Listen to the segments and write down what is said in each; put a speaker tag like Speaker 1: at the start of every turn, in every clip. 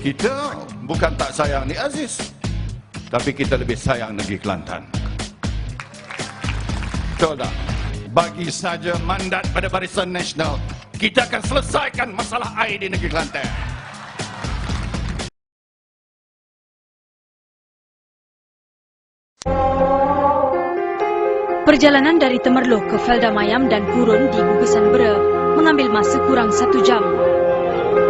Speaker 1: Kita bukan tak sayang ni Aziz. Tapi kita lebih sayang negeri Kelantan. Betul tak? Bagi saja mandat pada Barisan Nasional, kita akan selesaikan masalah air di negeri Kelantan.
Speaker 2: Perjalanan dari Temerloh ke Felda Mayam dan Purun di Gugusan Bera mengambil masa kurang satu jam.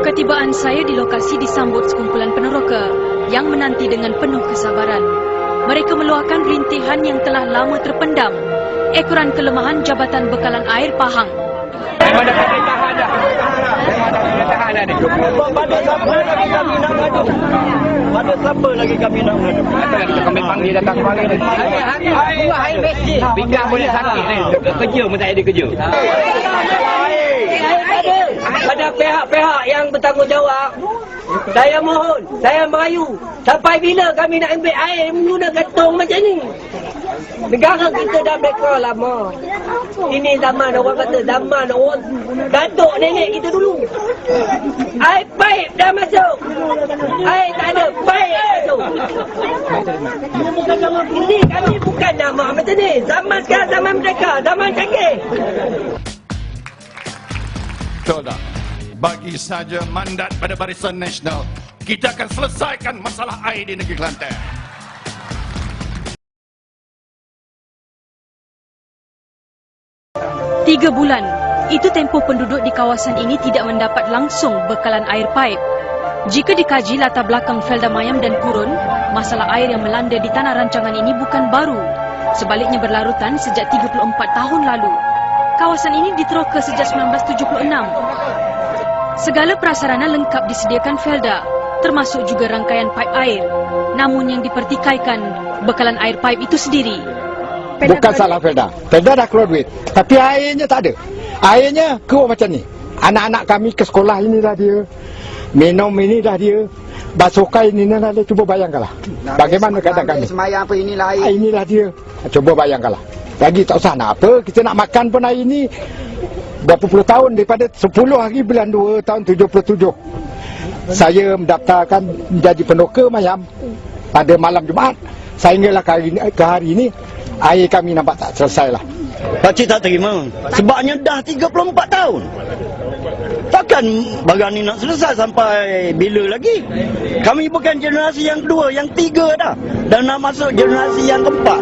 Speaker 2: Ketibaan saya di lokasi disambut sekumpulan peneroka yang menanti dengan penuh kesabaran. Mereka meluahkan rintihan yang telah lama terpendam. Ekoran kelemahan Jabatan Bekalan Air Pahang.
Speaker 3: Pada pemerintahan dah. Pada pemerintahan dah.
Speaker 4: Pada siapa lagi kami nak ngadu? Pada siapa lagi kami nak ngadu?
Speaker 3: Kami panggil datang kemari ni.
Speaker 4: Buah air mesjid.
Speaker 3: Pinggang boleh sakit ni. Kerja pun tak ada kerja.
Speaker 4: Pada pihak-pihak yang bertanggungjawab, saya mohon, saya merayu, sampai bila kami nak ambil air menggunakan tong macam ni? Negara kita dah mereka lama. Ini zaman orang kata zaman orang datuk nenek kita dulu. Air paip dah masuk. Air tak ada, paip masuk. Ini kami bukan nama macam ni. Zaman sekarang zaman mereka, zaman canggih.
Speaker 1: Bagi saja mandat pada Barisan Nasional, kita akan selesaikan masalah air di negeri Kelantan.
Speaker 2: Tiga bulan, itu tempoh penduduk di kawasan ini tidak mendapat langsung bekalan air paip. Jika dikaji latar belakang Felda Mayam dan Purun, masalah air yang melanda di tanah rancangan ini bukan baru. Sebaliknya berlarutan sejak 34 tahun lalu. Kawasan ini diteroka sejak 1976. Segala prasarana lengkap disediakan Felda, termasuk juga rangkaian paip air. Namun yang dipertikaikan bekalan air paip itu sendiri.
Speaker 5: Bukan salah Felda. Felda dah keluar duit. Tapi airnya tak ada. Airnya keluar macam ni. Anak-anak kami ke sekolah ini dah dia. Minum ini dah dia. Basuh kain ini dah dia. Cuba bayangkanlah. Bagaimana keadaan kami.
Speaker 6: Semayang apa inilah air.
Speaker 5: Ah, inilah dia. Cuba bayangkanlah. Lagi tak usah nak apa. Kita nak makan pun air ini. Berapa puluh tahun daripada 10 hari bulan 2 tahun 77. Saya mendaftarkan menjadi penoka mayam pada malam Jumaat. Sehinggalah ke hari, ke hari ini air kami nampak tak selesai lah.
Speaker 4: Pakcik tak terima. Sebabnya dah 34 tahun. Takkan barang ni nak selesai sampai bila lagi? Kami bukan generasi yang kedua, yang tiga dah. Dan nak masuk generasi yang keempat.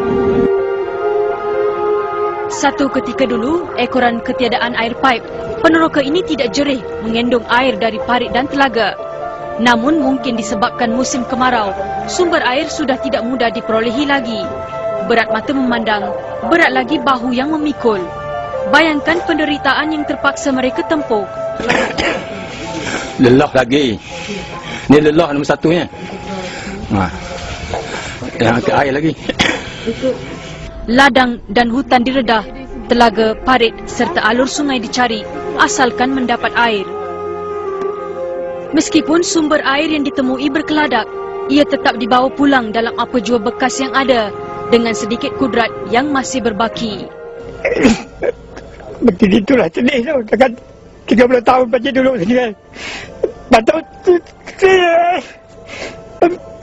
Speaker 2: Satu ketika dulu, ekoran ketiadaan air paip, peneroka ini tidak jerih mengendong air dari parit dan telaga. Namun mungkin disebabkan musim kemarau, sumber air sudah tidak mudah diperolehi lagi. Berat mata memandang, berat lagi bahu yang memikul. Bayangkan penderitaan yang terpaksa mereka tempuh.
Speaker 7: lelah lagi. Ni lelah nombor satunya. Ha. Yang ke air lagi.
Speaker 2: Ladang dan hutan diredah, telaga, parit serta alur sungai dicari asalkan mendapat air. Meskipun sumber air yang ditemui berkeladak, ia tetap dibawa pulang dalam apa jua bekas yang ada dengan sedikit kudrat yang masih berbaki.
Speaker 5: Betul itulah sedih tu. Takkan 30 tahun macam duduk sini kan. Patut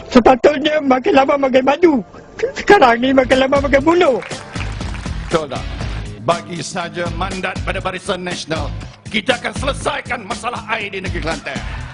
Speaker 5: sepatutnya makin lama makin maju. Sekarang ni makin lama makin bunuh.
Speaker 1: Betul tak? Bagi saja mandat pada Barisan Nasional, kita akan selesaikan masalah air di negeri Kelantan.